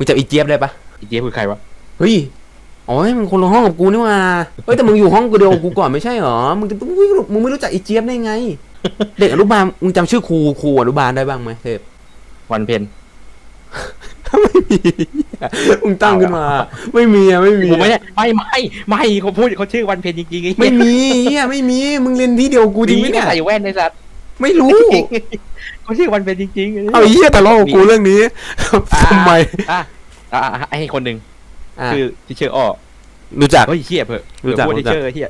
มึงจำอีเจี๊ยบได้ปะอีเจี๊ยบคือใครวะเฮ้ยอ๋อมึงคนละห้องกับกูนี่หว่าเฮ้ยแต่มึงอยู่ห้องกูเดียวกับกูก่อนไม่ใช่เหรอมึงจะมึงมึงไม่รู้จักอีเจี๊ยบได้ไง เด็กอนุบาลมึงจำชื่อครูครูอนุบาลได้บ้างไหมเทพวันเพนไม่มีมึงตั้งขึ้นมา ไม่มีอะไม่มีกูอะไม่ได้ไม่ไม่ไม่เขาพูดเขาชื่อวันเพนจริงๆอ้เหี้ยไม่มีเฮียไม่มีมึงเรียนที่เดียวกูจริงไหมเนี่ยใส่แว่นในสัตว์ ไม่รู้ เขาชื่อวันเพนจริงๆเอาไอ้เฮียแต่ลอกบกูเรื่องนี้ ทำไมอะอะอะให้คนหนึ่งอะคือที่ชื่ออ้อรู้จัก เฮ้ยเฮียเพื่อรู้จักพูดรู้ที่จักชื่อเฮีย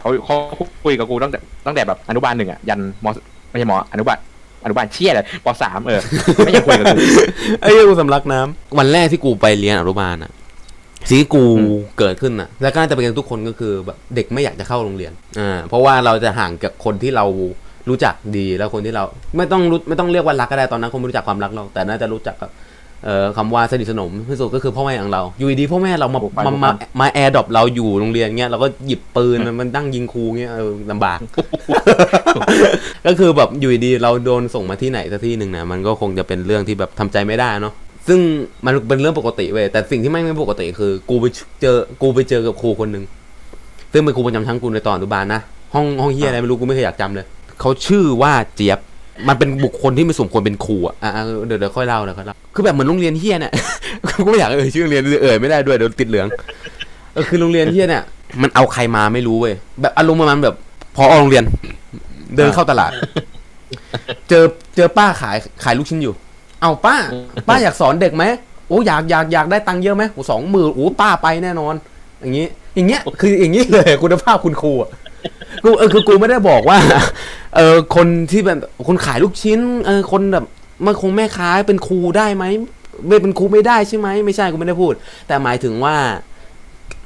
เขาเขาคุยกับกูตั้งแต่ตั้งแต่แบบอนุบาลหนึ่งอะยันมไม่ใช่มอนุบาลอนุบาลเชี่ยเลยปสามเออไม่อยากคุยกับกู ไอ้เหี้ยกูสำลักน้ำ วันแรกที่กูไปเรียนอนุบาลอะสิ่งที่กูอืม เกิดขึ้นอะแล้วก็น่าจะเป็นกันทุกคนก็คือแบบเด็กไม่อยากจะเข้าโรงเรียนอ่าเพราะว่าเราจะห่างกับคนที่เรา รู้จักดีแล้วคนที่เราไม่ต้องรู้ไม่ต้องเรียกว่ารักก็ได้ตอนนั้นคงไม่รู้จักความรักเราแต่น่าจะรู้จักกับเอ่อคำว่าสนิทสนมที่สุดก็คือพ่อแม่ของเรา อยู่ดีๆพ่อแม่เรามาบุกไปมาบุกมาไปมาแอร์ดรอปเราอยู่โรงเรียนเงี้ยเราก็หยิบปืนมันตั้งยิงครูเงี้ยเออลำบาก ก็คือแบบอยู่ดีๆเราโดนส่งมาที่ไหนสักที่หนึ่งนะมันก็คงจะเป็นเรื่องที่แบบทำใจไม่ได้เนาะซึ่งมันเป็นเรื่องปกติเว้ยแต่สิ่งที่ไม่ไม่ปกติคือ กูไปเจอกูไปเจอกับครูคนหนึ่งซึ่งเป็นครูประจำชั้นกูในตอนอนุบาลนะห้องห้องเฮียอะไรไม่รู้กูไม่เคยอยากจำเลย เขาชื่อว่าเจี๊ยบ มันเป็นบุคคลที่ไม่สมควรเป็นครูอะอะอะเดี๋ยวเดี๋ยวค่อยเล่าเดี๋ยวค่อยเล่าคือแบบเหมือนโรงเรียนเฮียเนี่ย กูไม่อยากเอ่ยชื่อโรงเรียนเอ่ยไม่ได้ด้วยเดี๋ยวติดเหลืองเออคือโรงเรียนเฮียเนี่ยมันเอาใครมาไม่รู้เว้ยแบบอารมณ์ประมาณแบบพอโรงเรียน เดินเข้าตลาด เจอเจอป้าขายขายลูกชิ้นอยู่ เอาป้า ป้าอยากสอนเด็กไหมโอ้อยากอยากอยากได้ตังค์เยอะไหมโอ้สองหมื่นโอ้ป้าไปแน่นอน อย่างนี้ อย่างเงี้ย คืออย่างนี้เลยคุณภาพคุณครูอะ กูเออคือกูไม่ได้บอกว่า เออคนที่แบบคนขายลูกชิ้น เออคนแบบมันคงแม่ค้าเป็นครูได้ไหมไม่เป็นครูไม่ได้ใช่ไหมไม่ใช่กูไม่ได้พูด แต่หมายถึงว่า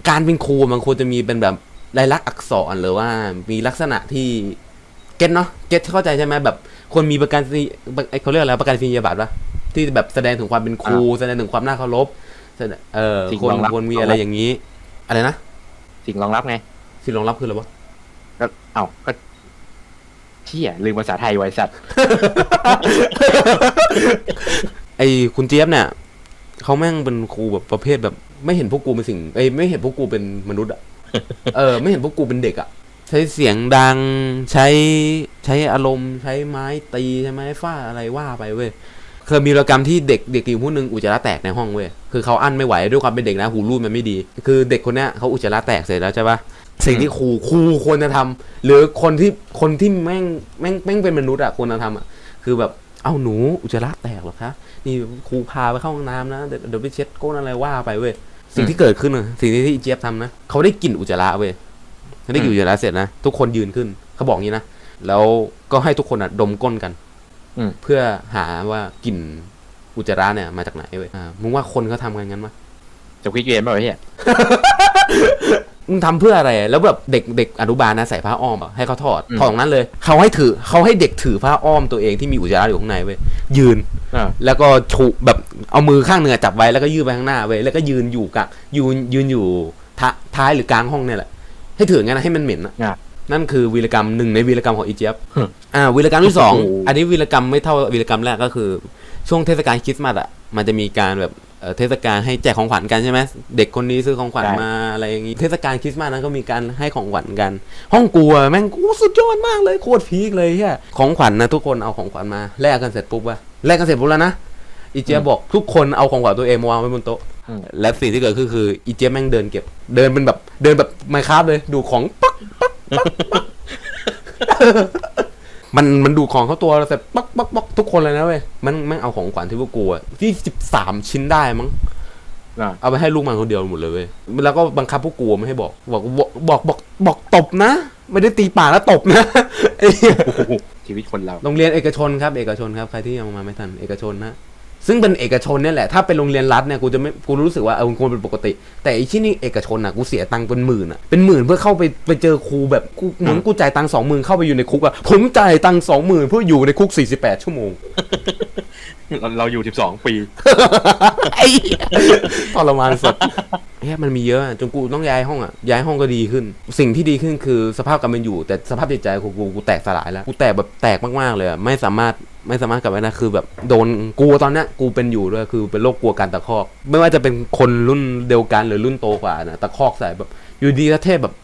การเป็นครูมันควรจะมีเป็นแบบลายลักษณ์อักษรหรือว่ามีลักษณะที่เก็ตเนาะเก็ตเข้าใจใช่ไหมแบบควรมีประกันนีไอ้เขาเรียกอะไรประกันนียบัตรปะที่แบบแสดงถึงความเป็นครูแสดงถึงความน่าเคารพแสดงเออสิ่งควรรองรับควรมีอะไรอย่างนี้ อะไรนะสิ่งรองรับไงสิ่งรองรับคืออะไรวะ ก็เอ้าก็เชี่ยลืมภาษาไทยไว้สัตว์ไอ้คุณเจี๊ยบเนี่ยเขาแม่งเป็นครูแบบประเภทแบบ ไม่เห็นพวกกูเป็นสิ่งเอ้ยไม่เห็นพวกกูเป็นมนุษย์อะเออ ไม่เห็นพวกกูเป็นเด็กอะใช้เสียงดังใช้ใช้อารมณ์ ใช้ไม้ตีใช้ไม้ฟาดอะไรว่าไปเว้ยเคยมีวรรกรรมที่เด็กเด็กอยู่ผู้หนึงอุจจาระแตกในห้องเว้ยคือเขาอั้นไม่ไหวด้วยความเป็นเด็กนะหูรูดมันไม่ดี คือเด็กคนเนี้ยเขาอุจจาระแตกเสร็จแล้วใช่ปะ สิ่งที่ครูครูควรจะทำหรือคนที่คนที่แม่งแม่งแม่งเป็นมนุษย์อะควรจะทำอะคือแบบเอาหนูอุจจาระแตกเหรอคะนี่ครูพาไปเข้าห้องน้ำนะเดี๋ยวเดี๋ยวไปเช็ดก้นอะไรว่าไปเว้ยสิ่งที่เกิดขึ้นอะสิ่งที่อีเจี๊ยบทำนะเขาได้กลิ่นอุจจาระเว้ยเขาได้กลิ่นอุจจาระเสร็จนะทุกคนยืนขึ้นเขาบอกงี้นะแล้วก็ให้ทุกคนอะดมก้นกันอืมเพื่อหาว่ากลิ่นอุจจาระเนี่ยมาจากไหนเว้ยอ่ามึงว่าคนเขาทำกันงั้นมั้ยจะควิกเกมป่ะวะเฮีย มึงทำเพื่ออะไร แล้วแบบเด็กเด็กอนุบาลนะใส่ผ้าอ้อมอะให้เขาถอดอืมถอดตรงนั้นเลย เขาให้ถือเขาให้เด็กถือผ้าอ้อมตัวเองที่มีอุจจาระอยู่ข้างในเว้ยยืน อ่า แล้วก็ฉุแบบเอามือข้างหนึ่งอะจับไว้แล้วก็ยืดไปข้างหน้าเว้ยแล้วก็ยืนอยู่กะยืนยืนอยู่ท้าท้ายหรือกลางห้องเนี่ยแหละ ให้ถืองั้นนะให้มันเหม็นอะอะนั่นคือวีรกรรมหนึ่งในวีรกรรมของอีเจี๊ยบฮึอ่าวีรกรรมที่สองโอ้โห อันนี้วีรกรรมไม่เท่าวีรกรรมแรกก็คือ ช่วงเทศกาลคริสต์มาสอะมันจะมีการแบบ เอ่อเทศกาลให้แจกของขวัญกันใช่ไหมเด็กคนนี้ซื้อของขวัญมาอะไรอย่างงี้เทศกาลคริสต์มาสนั้นก็มีการให้ของขวัญกัน ห้องกูอะแม่งกูสุดยอดมากเลยโคตรพีคเลยเฮียของขวัญนะทุกคนเอาของขวัญมาแลกกันเสร็จปุ๊บวะแลกกันเสร็จปุ๊บแล้วนะอีเจี๊ยบบอกทุกคนเอาของขวัญตัวเองมาวางไว้บนโต๊ะอืมและสิ่งที่เกิดขึ้นคืออีเจี๊ยบแม่งเดินเก็บ เดินเป็นแบบเดินแบบไมค์ครับเลยดูของปักปักปักปัก มันมันดูของเขาตัวเสร็จปักปักปักทุกคนเลยนะเว้ยมันแม่งเอาของขวัญที่พวกกูอะที่สิบสามชิ้นได้มั้งอ่าเอาไปให้ลูกมันคนเดียวหมดเลยเว้ยแล้วก็บังคับพวกกูไม่ให้บอกบอกบอกบอกบอกบอกตบนะ ไม่ได้ตีปากแล้วตบนะไอ้เหี้ยโอ้โหชีวิตคนเรา โรงเรียนเอกชนครับ เอกชนครับ ใครที่ยังมาไม่ทันเอกชนนะ ซึ่งเป็นเอกชนเนี่ยแหละถ้าเป็นโรงเรียนรัฐเนี่ยกูจะไม่กูรู้สึกว่าเออมันควรเป็นปกติ แต่ไอ้ที่นี่เอกชนอะกูเสียตังค์เป็นหมื่นอะเป็นหมื่นเพื่อเข้าไปไปเจอครูแบบกูเหมือนกูจ่ายตังค์สองหมื่นเข้าไปอยู่ในคุกอะผมจ่ายตังค์สองหมื่นเพื่ออยู่ในคุกสี่สิบแปดชั่วโมงเราเราอยู่สิบสองปีไอ้เหี้ยทรมานสุด เฮ้ยมันมีเยอะจนกูต้องย้ายห้องอะย้ายห้องก็ดีขึ้น สิ่งที่ดีขึ้นคือสภาพการเป็นอยู่ แต่สภาพจิตใจของกูกูแตกสลายแล้วกูแตกแบบแตกมากๆเลยไม่สามารถไม่สามารถกลับไปได้คือแบบโดนกูตอนนี้กูเป็นอยู่ด้วยคือเป็นโรคกลัวการตะคอก ไม่ว่าจะเป็นคนรุ่นเดียวกันหรือรุ่นโตกว่านะตะคอกใส่แบบ อยู่ดีแล้วเทพแบบ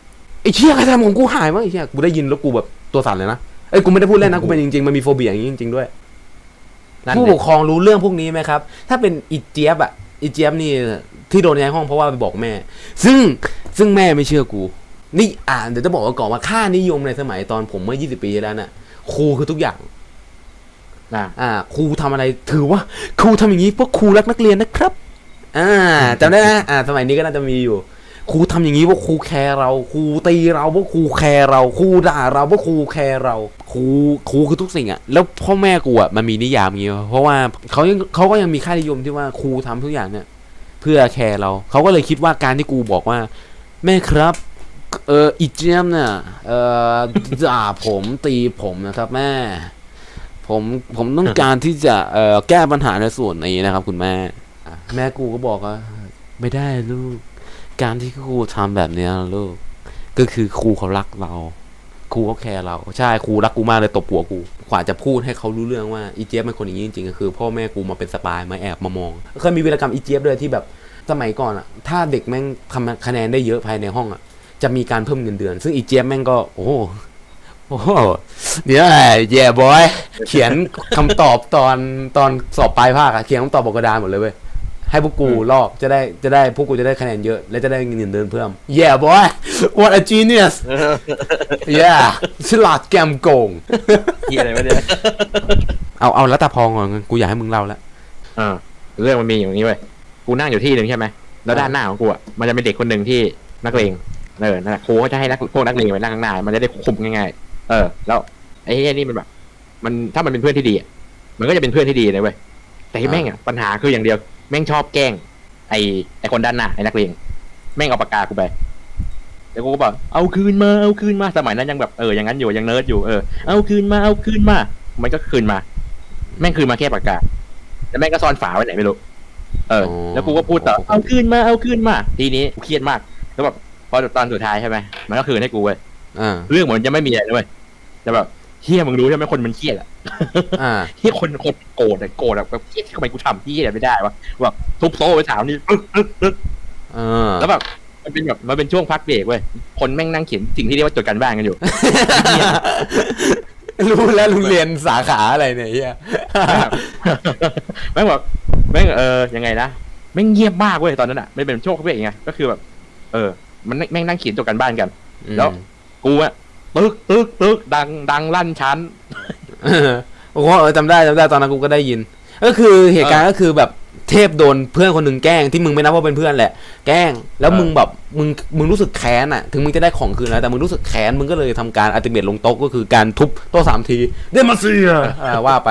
ไอ้เชี่ยใครทำของกูหายวะไอ้เชี่ยกูได้ยินแล้วกูแบบตัวสั่นเลยนะเอ้ยกูไม่ได้พูดเล่นนะกูเป็นจริงๆมันมีโฟเบียอย่างนี้จริงๆด้วยผู้ปกครองรู้เรื่องพวกนี้ไหมครับ ถ้าเป็นอีเจี๊ยบอะอีเจี๊ยบนี่ ที่โดนย้ายห้องเพราะว่าไปบอกแม่ ซึ่งซึ่งแม่ไม่เชื่อกู นี่อ่านเดี๋ยวจะบอกว่าก่อนว่าค่านิยมในสมัยตอนผมเมื่อ 20 ปีที่แล้วน่ะครูคือทุกอย่างนะอ่าครูทำอะไรถือว่าครูทำอย่างนี้เพราะครูรักนักเรียนนะครับ อ่าจำได้นะอ่า สมัยนี้ก็น่าจะมีอยู่ครูทำอย่างนี้เพราะครูแคร์เราครูตีเราเพราะครูแคร์เราครูด่าเราเพราะครูแคร์เราครูครูคือทุกสิ่งอะแล้วพ่อแม่กูอะมันมีนิยามอย่างนี้เพราะว่าเขายังเขาก็ยังมีค่านิยมที่ว่าครูทำทุกอย่างเนี่ย เพื่อแคร์เราเขาก็เลยคิดว่าการที่กูบอกว่า แม่ครับเอออีเจมเนี่ยเออด่าผมตีผมนะครับ แม่ ผมผมต้องการที่จะเออแก้ปัญหาในส่วนนี้นะครับ คุณแม่แม่กูก็บอกว่าไม่ได้ลูก การที่ครูทำแบบเนี้ยลูก ก็คือครูเขารักเรา ครูเขาแคร์เราใช่ครูรักกูมากเลยตบหัวกูกว่าจะพูดให้เขารู้เรื่องว่าอีเจี๊ยบเป็นคนอย่างนี้จริงๆก็คือ พ่อแม่กูมาเป็นสปายมาแอบมามองเคยมีวีรกรรมอีเจี๊ยบเลยที่แบบสมัยก่อนอะถ้าเด็กแม่งทำคะแนนได้เยอะภายในห้องอะจะมีการเพิ่มเงินเดือน ซึ่งอีเจี๊ยบแม่งก็ โอ้โหโอ้โหเนี่ยแย่บอย เขียนคำตอบตอนตอนสอบปลายภาคอะเขียนคำตอบบนกระดานหมดเลยเว้ย ให้พวกกูลอกจะได้จะได้พวกกูจะได้คะแนนเยอะ และจะได้เงินเดือนเพิ่ม yeah boy what a genius yeah ฉลาดแกมโกงเฮียอะไรวะเนี่ยเอาเอาแล้วตาพองก่อนกูอยากให้มึงเล่าแล้วเออเรื่องมันมีอย่างนี้เว้ยกูนั่งอยู่ที่หนึ่งใช่ไหมแล้วด้านหน้าของกูอะมันจะเป็นเด็กคนหนึ่งที่นักเลงเออนั่นแหละครูก็จะให้นักพวกนักเลงไปนั่งข้างหน้ามันจะได้คุมง่ายๆเออ แล้วไอ้เหี้ยนี่มันแบบ มันถ้ามันเป็นเพื่อนที่ดีอะมันก็จะเป็นเพื่อนที่ดีเลยเว้ยแต่ไอ้แม่งอะปัญหาคืออย่างเดียว แม่งชอบแกล้ง ไอ้ไอ้คนด้านหน้าไอ้นักเลงแม่งเอาปากกากูไปแล้วกูก็บอกเอาคืนมาเอาคืนมาสมัยนั้นยังแบบเอออย่างนั้นอยู่ยังเนิร์ดอยู่เออเอาคืนมาเอาคืนมา มันก็คืนมา แม่งคืนมาแค่ปากกาแล้วแม่งก็ซ่อนฝาไว้ไหนไม่รู้เอออ๋อแล้วกูก็พูดต่อเอาคืนมาเอาคืนมา ทีนี้กูเครียดมากแล้วแบบพอตอนสุดท้ายใช่ไหมมันก็คืนให้กูเว้ยอ่าเรื่องเหมือนจะไม่มีอะไรเลยเว้ยแต่แบบ เฮียมึงรู้ใช่ไหมคนมันเครียดอะอ่า เฮียคนคนโกรธอะโกรธอะแบบเฮียทำไมกูทำเฮียอะไรไม่ได้วะแบบทุบโต๊ะไปถามนี่ปึ๊กปึ๊กปึ๊กเออ แล้วแบบมันเป็นแบบมันเป็นช่วงพักเบรกเว้ยคนแม่งนั่งเขียนสิ่งที่เรียกว่าจดการบ้านกันอยู่ รู้แล้วลุงเรียนสาขาอะไรเนี่ยเฮียแม่งแบบแม่งเออยังไงนะแม่งเงียบมากเว้ยตอนนั้นอะไม่เป็นช่วงพักเบรกไงก็คือแบบ เออ มันแม่งนั่งเขียนจดการบ้านกัน แล้ว กูอะ ตึกตึกตึกดังดังลั่นชั้นเออโอ้โหเออจำได้จำได้ตอนนั้นกูก็ได้ยิน ก็คือเหตุการณ์ก็คือแบบเทพโดนเพื่อนคนหนึ่งแกล้งที่มึงไม่นับว่าเป็นเพื่อนแหละ แกล้งแล้วเออมึงแบบมึงมึงรู้สึกแค้นอะ ถึงมึงจะได้ของคืนแล้วแต่มึงรู้สึกแค้นมึงก็เลยทำการอัติเมตลงโต๊ะก็คือการทุบโต๊ะสามทีเดมาเซียอ่าว่าไป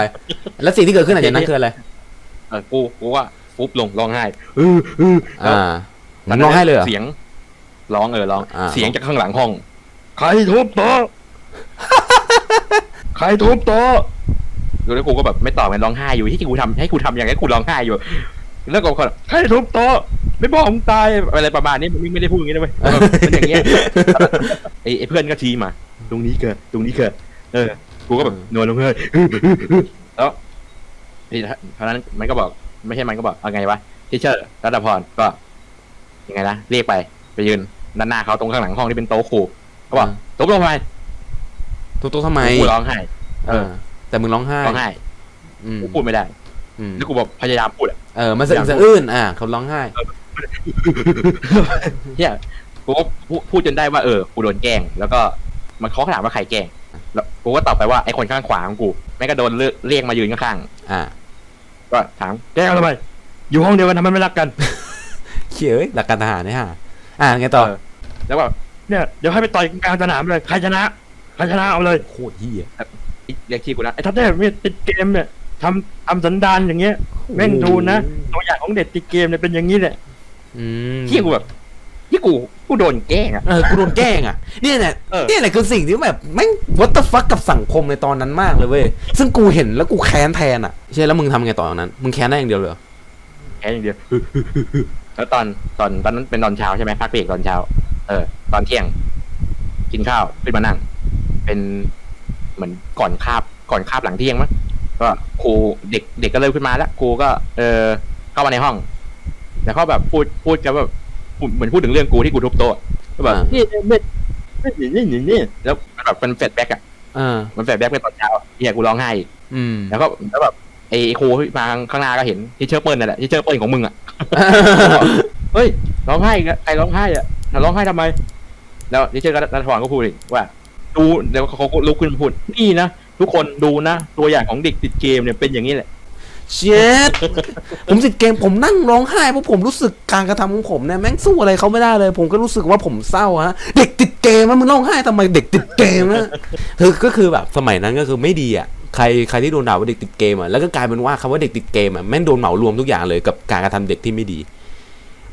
แล้วสิ่งที่เกิดขึ้นหลังจากนั้นคืออะไรเออกูกูว่าฟุบลงร้องไห้เออเอออ่ามึงร้องไห้เลยเหรอเสียงร้องเออร้องอ่าเสียงจากข้างหลังห้อง ใครทุบโต๊ะ ใครทุบโต๊ะแล้วกูก็แบบไม่ตอบกันร้องไห้อยู่ที่กูทำให้กูทำอย่างนี้กูร้องไห้อยู่ แล้วก็คนใครทุบโต๊ะไม่บอกมึงตายอะไรประมาณนี้มึงไม่ได้พูดอย่างนี้นะเว้ยเออเป็นอย่างเงี้ยไอ้ไอ้เพื่อนก็ชี้มา ตรงนี้เกิดตรงนี้เกิดเออกูก็แบบนอนลงเลยแล้วที่เท่านั้นมันก็บอก ไม่ใช่มันก็บอกเอาไงวะทิเชอร์รัตพรก็ยังไงนะเรียกไป ไปยืนด้านหน้าเขาตรงข้างหลังห้องที่เป็นโต๊ะครู เขาบอกอ่าโต๊ะลงไปทุบโต๊ะทำไมกูร้องไห้เออ แต่มึงร้องไห้ร้องไห้อืมกูพูดไม่ได้อืมแล้วกูบอกพยายามพูดอะเออมันสะอึกสะอื้นอ่าเขาร้องไห้เฮียกูก็พูดพูดจนได้ว่าเออกูโดนแกล้ง แล้วก็มันเขาถามว่าใครแกล้งแล้วกูก็ตอบไปว่าไอ้คนข้างขวาของกูแม่งก็โดนเลือกเรียกมายืนข้างอ่าๆก็ถามแกล้งทำไมอยู่ห้องเดียวกันทำไมไม่รักกันเขียเอ้ยหลักการทหารเนี่ยฮะอ่าไงต่อเออแล้วก็ เนี่ยเดี๋ยวให้ไปต่อยกลางสนามเลยใครชนะใครชนะเอาเลยโคตรเฮียเรียกชื่อกูนะไอ้ทัพเทพเนี่ยติดเกมเนี่ยทำทำสันดานอย่างเงี้ยแม่งดูนะตัวอย่างของเด็กติดเกมเนี่ยเป็นอย่างนี้แหละอืมที่กูแบบที่กูกูโดนแกล้งอะเออกูโดนแกล้งอะเนี่ยแหละเออเนี่ยแหละคือสิ่งที่แบบแม่ง what the fuck กับสังคมในตอนนั้นมากเลยเว้ยซึ่งกูเห็นแล้วกูแค้นแทนอะใช่แล้วมึงทำไงต่อจากนั้นมึงแค้นได้อย่างเดียวเลยเหรอแค่อย่างเดียวแล้วตอนตอนตอนนั้นเป็นตอนเช้าใช่ไหมพักเบรกตอนเช้า เออ ตอนเที่ยง กินข้าวขึ้นมานั่ง เป็นเหมือนก่อนคาบ ก่อนคาบหลังเที่ยงมั้งก็ครูเด็กเด็กก็เริ่มขึ้นมาแล้วครูก็ เออ เข้ามาในห้องแล้วเขาแบบพูดพูดกันแบบพูดเหมือนพูดถึงเรื่องกูที่กูทุบโต๊ะก็แบบอ่านี่นี่นี่นี่นี่นี่แล้วมันแบบมันแฟลชแบ็กอะอ่ามันแฟลชแบ็กเป็นตอนเช้าอะเฮียกูร้องไห้อีกอืมแล้วก็แล้วแบบไอ้ครูที่มาข้างหน้าก็เห็นที่เชิร์เปิลนั่นแหละที่เชิร์เปิลของมึงอะเฮ้ยร้องไห้อีกแล้วใครร้องไห้อะ ร้องไห้ทำไม แล้วที่เชิร์ก็นัทพรก็พูดอีกว่า ดูเดี๋ยวเขาก็ลุกขึ้นมาพูดนี่นะทุกคนดูนะ ตัวอย่างของเด็กติดเกมเนี่ยเป็นอย่างนี้แหละเช็ดผมติดเกมผมนั่งร้องไห้เพราะผมรู้สึกการกระทำของผมเนี่ยแม่งสู้อะไรเขาไม่ได้เลย ผมก็รู้สึกว่าผมเศร้าฮะเด็กติดเกมอะมึงร้องไห้ทำไมเด็กติดเกมนะคือก็คือแบบสมัยนั้นก็คือไม่ดีอะใครใครที่โดนด่าว่าเด็กติดเกมอะแล้วก็กลายเป็นว่าคำว่าเด็กติดเกมอะแม่งโดนเหมารวมทุกอย่างเลยกับการกระทำเด็กที่ไม่ดี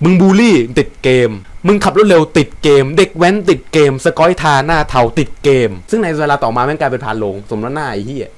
มึงบูลลี่ติดเกม มึงขับรถเร็วติดเกม เด็กแว้นติดเกม สกอยทาหน้าเทาติดเกม ซึ่งในเวลาต่อมาแม่งกลายเป็นพานลง สมน้ำหน้าไอ้เหี้ย